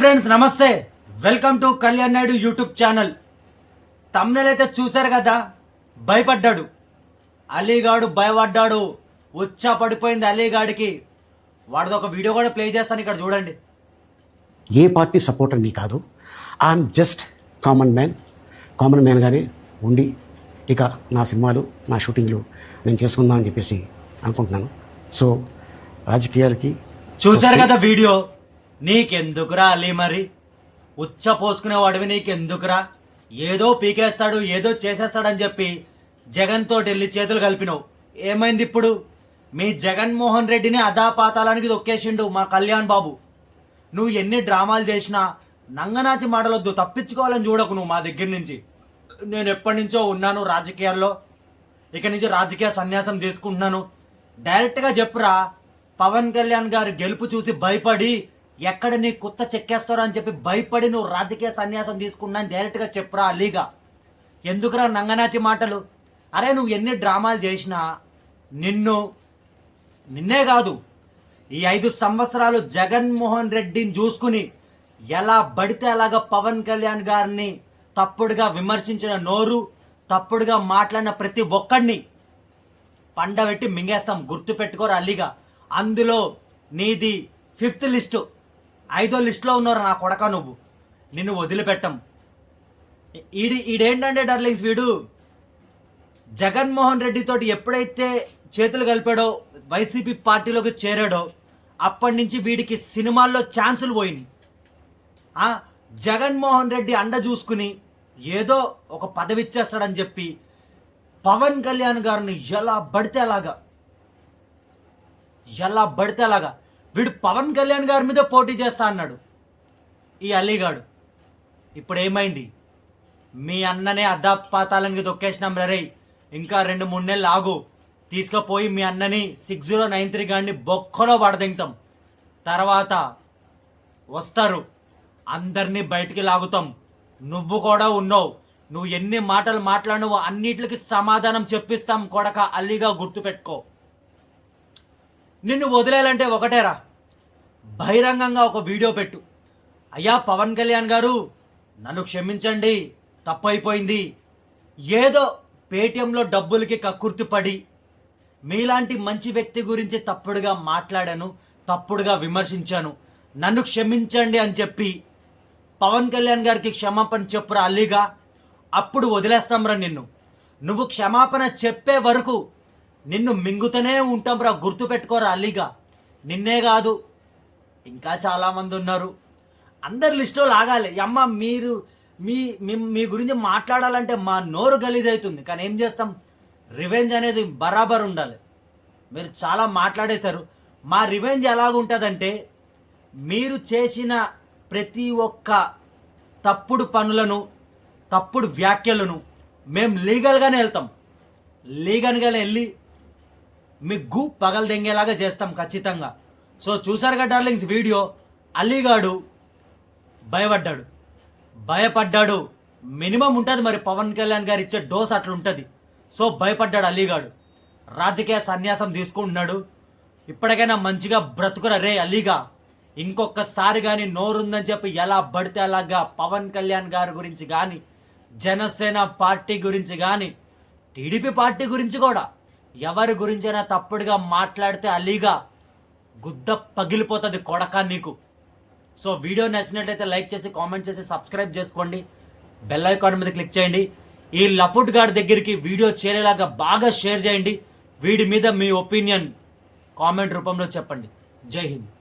Friends నమస్తే. Welcome to Kalyan Naidu YouTube channel. Thumbnail అయితే చూశారు కదా భయపడ్డాడు. అలీగాడు భయపడ్డాడు. ఉచ్చా పడిపోయింది అలీగాడికి. వాడిది ఒక వీడియో కూడా ప్లే చేస్తాను ఇక్కడ చూడండి. ఏ పార్టీ సపోర్టర్ నీ కాదు. I'm just common man common మ్యాన్గానే ఉండి ఇక నా సినిమాలు నా షూటింగ్లు నేను చేసుకుందాం అని చెప్పేసి అనుకుంటున్నాను. సో రాజకీయాలకి చూశారు కదా వీడియో. నీకెందుకురా అలీ మరి? ఉచ్చ పోసుకునేవాడివి నీకెందుకురా? ఏదో పీకేస్తాడు ఏదో చేసేస్తాడని చెప్పి జగన్తో ఢిల్లీ చేతులు కలిపినావు. ఏమైంది ఇప్పుడు? మీ జగన్మోహన్ రెడ్డిని అధాపాతాలానికి దొక్కేసిండు మా కళ్యాణ్ బాబు. నువ్వు ఎన్ని డ్రామాలు చేసినా నంగనాచి మాటలొద్దు తప్పించుకోవాలని చూడకు నువ్వు మా దగ్గర నుంచి. నేను ఎప్పటి నుంచో ఉన్నాను రాజకీయాల్లో. ఇక నుంచి రాజకీయ సన్యాసం తీసుకుంటున్నాను. డైరెక్ట్గా చెప్పురా పవన్ కళ్యాణ్ గారి గెలుపు చూసి భయపడి ఎక్కడ నీ కుత్త చెక్కేస్తారో అని చెప్పి భయపడి నువ్వు రాజకీయ సన్యాసం తీసుకున్నాను డైరెక్ట్గా చెప్పురా అలీగా ఎందుకురా నంగనాచి మాటలు? అరే నువ్వు ఎన్ని డ్రామాలు చేసినా నిన్ను నిన్నే కాదు ఈ ఐదు సంవత్సరాలు జగన్మోహన్ రెడ్డిని చూసుకుని ఎలా బడితే అలాగా పవన్ కళ్యాణ్ గారిని తప్పుడుగా విమర్శించిన నోరు తప్పుడుగా మాట్లాడిన ప్రతి ఒక్కడిని పండబెట్టి మింగేస్తాం. గుర్తు పెట్టుకోరు అల్లిగా అందులో నీది ఫిఫ్త్ లిస్టు. ఐదో లిస్టులో ఉన్నారు నా కొడక నువ్వు. నిన్ను వదిలిపెట్టం. ఈడి ఈడేంటంటే డార్లింగ్స్ వీడు? జగన్మోహన్ రెడ్డితోటి ఎప్పుడైతే చేతులు కలిపాడో వైసీపీ పార్టీలోకి చేరాడో అప్పటి నుంచి వీడికి సినిమాల్లో ఛాన్సులు పోయినాయి. జగన్మోహన్ రెడ్డి అండ చూసుకుని ఏదో ఒక పదవి ఇచ్చేస్తాడని చెప్పి పవన్ కళ్యాణ్ గారిని ఎలా పడితే అలాగా? ఎలా పడితే అలాగా? వీడు పవన్ కళ్యాణ్ గారి మీద పోటీ చేస్తా అన్నాడు. ఈ అలీగాడు ఇప్పుడు ఏమైంది మీ అన్ననే అద్దాపాతాలనికి దొక్కేసినాం రే ఇంకా రెండు మూడు నెలలు ఆగు. తీసుకుపోయి మీ అన్నని సిక్స్ జీరో నైన్ త్రీ గాడిని బొక్కలో పడదింగుతాం తర్వాత వస్తారు. అందరినీ బయటికి లాగుతాం. నువ్వు కూడా ఉన్నావు. నువ్వు ఎన్ని మాటలు మాట్లాడినవో అన్నిటికి సమాధానం చెప్పిస్తాం కొడక అల్లిగా గుర్తుపెట్టుకో. నిన్ను వదిలేయాలంటే ఒకటేరా. బహిరంగంగా ఒక వీడియో పెట్టు. అయ్యా పవన్ కళ్యాణ్ గారు నన్ను క్షమించండి తప్పైపోయింది. ఏదో పేటిఎంలో డబ్బులకి కక్కుర్తిపడి మీలాంటి మంచి వ్యక్తి గురించి తప్పుడుగా మాట్లాడాను తప్పుడుగా విమర్శించాను. నన్ను క్షమించండి అని చెప్పి పవన్ కళ్యాణ్ గారికి క్షమాపణ చెప్పురా అల్లిగా అప్పుడు వదిలేస్తాంరా నిన్ను. నువ్వు క్షమాపణ చెప్పే వరకు నిన్ను మింగుతూనే ఉంటాం రా గుర్తు గుర్తుపెట్టుకోరా అల్లిగా. నిన్నే కాదు ఇంకా చాలామంది ఉన్నారు. అందరి లిస్టులో లాగాలి. అమ్మ మీరు మీ మీ- మీ గురించి మాట్లాడాలంటే మా నోరు గలీజ్ అవుతుంది. కానీ ఏం చేస్తాం? రివెంజ్ అనేది బరాబర్ ఉండాలి. మీరు చాలా మాట్లాడేశారు. మా రివెంజ్ ఎలాగుంటుందంటే మీరు చేసిన ప్రతి ఒక్క తప్పుడు పనులను తప్పుడు వ్యాఖ్యలను మేము లీగల్గానే వెళ్తాం. లీగల్గానే వెళ్ళి మిగ్గు పగలు దెంగేలాగా చేస్తాం ఖచ్చితంగా. సో చూసారుగా డార్లింగ్స్ వీడియో? అలీగాడు భయపడ్డాడు. భయపడ్డాడు. మినిమం ఉంటుంది మరి పవన్ కళ్యాణ్ గారు ఇచ్చే డోస్ అట్లుంటుంది. సో భయపడ్డాడు అలీగాడు రాజకీయ సన్యాసం తీసుకుంటున్నాడు. ఇప్పటికైనా మంచిగా బ్రతుకురా రే అలీగా ఇంకొకసారి కానీ నోరుందని చెప్పి ఎలా పడితే అలాగా పవన్ కళ్యాణ్ గారి గురించి కానీ జనసేన పార్టీ గురించి కానీ టీడీపీ పార్టీ గురించి కూడా ఎవరి గురించైనా తప్పుడుగా మాట్లాడితే అలీగా గుద్ద పగిలిపోతుంది కొడక నీకు. సో వీడియో నచ్చినట్లయితే లైక్ చేసి కామెంట్ చేసి సబ్స్క్రైబ్ చేసుకోండి. బెల్ ఐకాన్ మీద క్లిక్ చేయండి. ఈ లఫుట్ గార్డ్ దగ్గరికి వీడియో చేరేలాగా బాగా షేర్ చేయండి. వీడి మీద మీ ఒపీనియన్ కామెంట్ రూపంలో చెప్పండి. జై హింద్.